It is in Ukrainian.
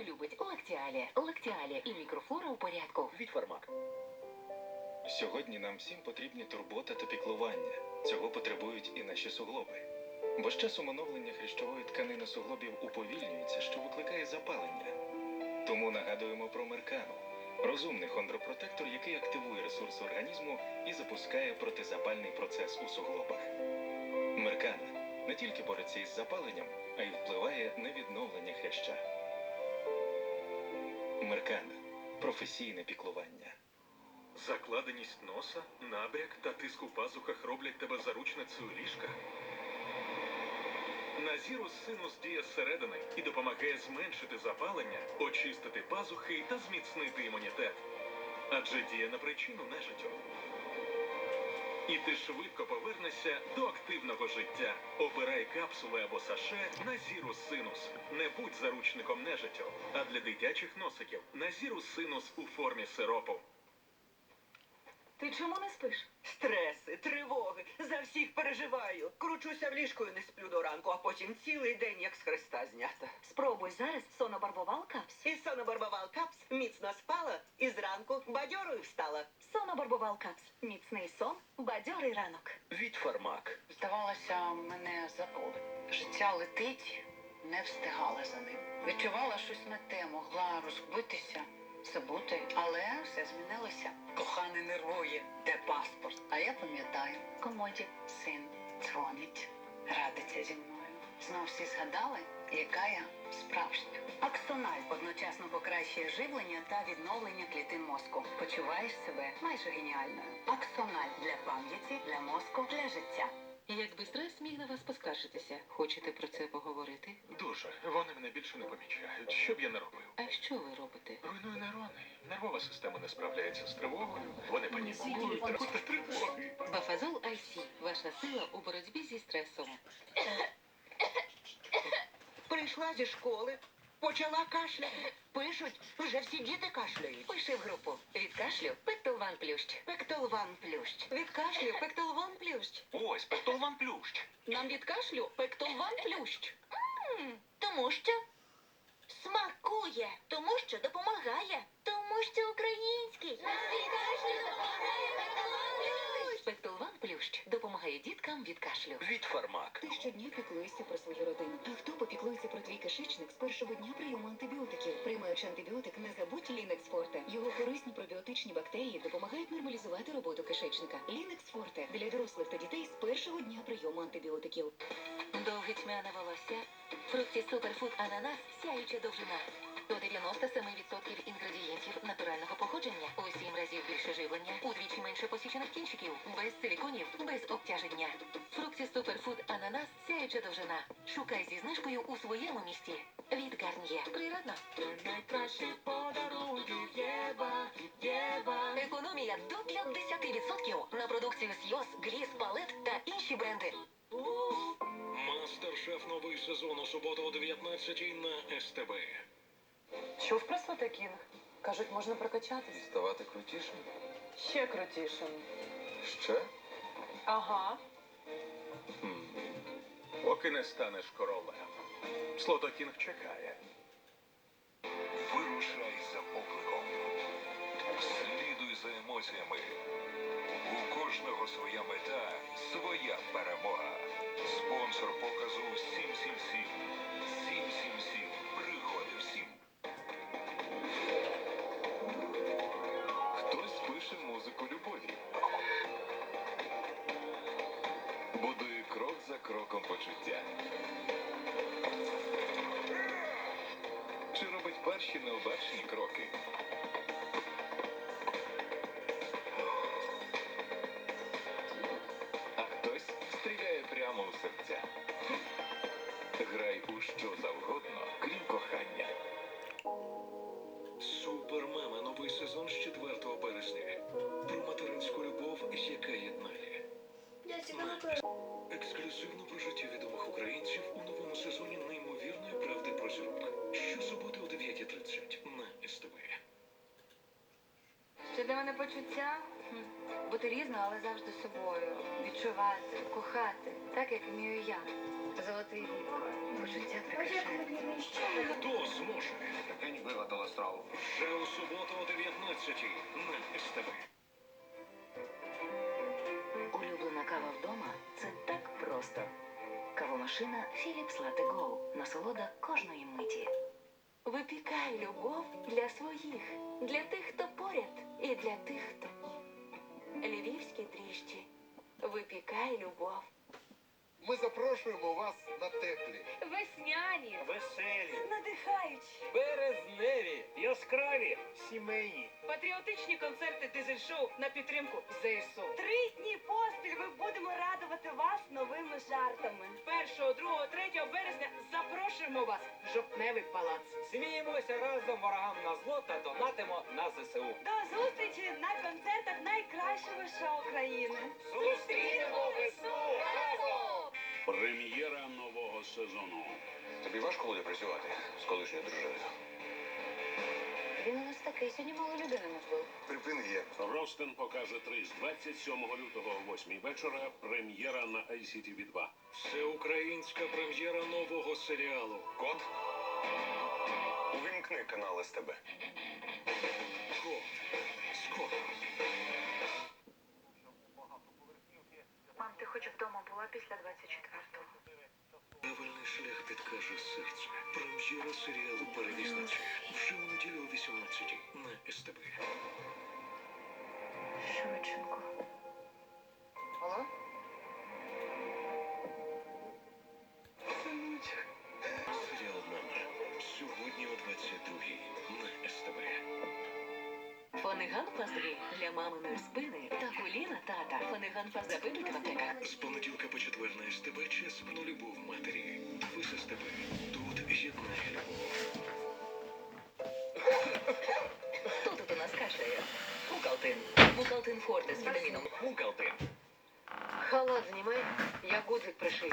мікрофлора любить лактіалія. Лактіалія і мікрофлора у порядку. Від фармак. Сьогодні нам всім потрібні турбота та піклування. Цього потребують і наші суглоби. Бо з часом оновлення хрящової тканини суглобів уповільнюється, що викликає запалення. Тому нагадуємо про меркану розумний хондропротектор, який активує ресурси організму і запускає протизапальний процес у суглобах. Меркана не тільки бореться із запаленням, а й впливає на відновлення хряща. Меркана професійне піклування. Закладеність носа, набряк та тиск у пазухах роблять тебе заручницею ліжка. Назірус синус діє зсередини і допомагає зменшити запалення, очистити пазухи та зміцнити імунітет. Адже діє на причину нежиттю. І ти швидко повернешся до активного життя. Обирай капсули або саше Назірус синус. Не будь заручником нежиттю. А для дитячих носиків Назірус синус у формі сиропу. Ти чому не спиш? Стреси, тривоги, за всіх переживаю. Кручуся в ліжку і не сплю до ранку, а потім цілий день як з хреста знята. Спробуй зараз сонобарбовал капс. І сонобарбовал капс міцно спала і зранку бадьорою встала. Сонобарбовал капс. Міцний сон, бадьорий ранок. Від фармак. Здавалося, мене заколи. Життя летить, не встигала за ним. Відчувала щось не те, могла розбитися, забути, але все змінилося. Коханий нервує, де паспорт. А я пам'ятаю, комоді син дзвонить, радиться зі мною. Знов всі згадали, яка я справжня. Аксональ одночасно покращує живлення та відновлення клітин мозку. Почуваєш себе майже геніальною. Аксональ для пам'яті, для мозку, для життя. Якби стрес міг на вас поскаржитися, хочете про це поговорити? Дуже. Вони мене більше не помічають. Що б я не робив? А що ви робите? Руйную нейрони. Нервова система не справляється з тривогою. Вони панікують, тривоги. Бафазол IC. Ваша сила у боротьбі зі стресом. Прийшла зі школи, почала кашляти. Пишуть, вже всі діти кашляють. Пиши в групу. Від кашлю Пектолван Плющ. Пектолван плющ. Від кашлю Пектолван Плющ. Ось, Пектолван Плющ. Нам від кашлю Пектолван Плющ. Тому що смакує, тому що допомагає, тому що український. Пектолван Плющ допомагає діткам від кашлю. Від фармак. Ти щодня піклуєшся про свою родину. А хто попіклується про твій кишечник з першого дня прийому антибіотиків? Приймаючи антибіотик, не забудь Лінекс Форте. Його корисні пробіотичні бактерії допомагають нормалізувати роботу кишечника. Лінекс Форте для дорослих та дітей з першого дня прийому антибіотиків. Довге тьмяне волосся. Фрукті суперфуд ананас сяюча довжина. До 97% інгредієнтів натурального походження. У 7 разів більше живлення, удвічі менше посічених кінчиків, без силіконів, без обтяження. Фрукті суперфуд ананас сяюча довжина. Шукай зі знижкою у своєму місті. Від Гарніє. Природно. Економія до 50% на продукцію Сйоз, Гліс, Палет та інші бренди. Мастер-шеф новий сезон у суботу о 19 на СТБ. Чув про Слотокінг? Кажуть, можна прокачатись. Ставати крутішим? Ще крутішим. Ще? Ага. Поки не станеш королем. Слотокінг чекає. Вирушай за покликом. Слідуй за емоціями. У кожного своя мета, своя перемога. Спонсор показу 777. 777. Пише музику любові. Будує крок за кроком почуття. Чи робить перші необачні кроки? А хтось стріляє прямо у серця. Грай у що завгодно, крім кохання. Ексклюзивно про життя відомих українців у новому сезоні неймовірної правди про зірок. Щосуботи о 9.30 на СТВ. Що для мене почуття? Бути різною, але завжди собою. Відчувати, кохати, так як вмію я. Кавомашина Philips Latte Go. Насолода кожної миті. Випікай любов для своїх, для тих, хто поряд, і для тих, хто ні. Львівські дріжджі. Випікай любов. Ми запрошуємо вас на теплі. Весняні, Веселі, надихаючі, березневі, яскраві, сімейні. Патріотичні концерти дизель-шоу на підтримку ЗСУ. Три дні поспіль ми будемо радувати вас новими жартами. 1, 2, 3 березня запрошуємо вас в жовтневий палац. Сміємося разом ворогам на зло та донатимо на ЗСУ. До зустрічі на концертах найкращого шоу країни. Зустрінемо весну разом! Прем'єра нового сезону. Тобі важко буде працювати з колишньою дружиною. У сьогодні мало людини не вбив. Припини є. Ростен покаже 3 з 27 лютого о 8 вечора. Прем'єра на ICTV 2. Всеукраїнська прем'єра нового серіалу. Кот. Увімкни канал СТБ. Кот. Скоро. Мам, ти хоч вдома була після 24-го? Правильний шлях підкаже серце. Прем'єра серіалу Перевізниця. Фонеган Фазгрі для маминої спини та коліна тата. Фонеган Фаз запитуйте в аптеках. З понеділка по четвер на СТБ час на любов матері. Ви з СТБ. Тут єднає любов. Хто тут у нас кашляє? Мукалтин. Мукалтин Форте з вітаміном. Мукалтин. Халат знімай, я гудзик пришию.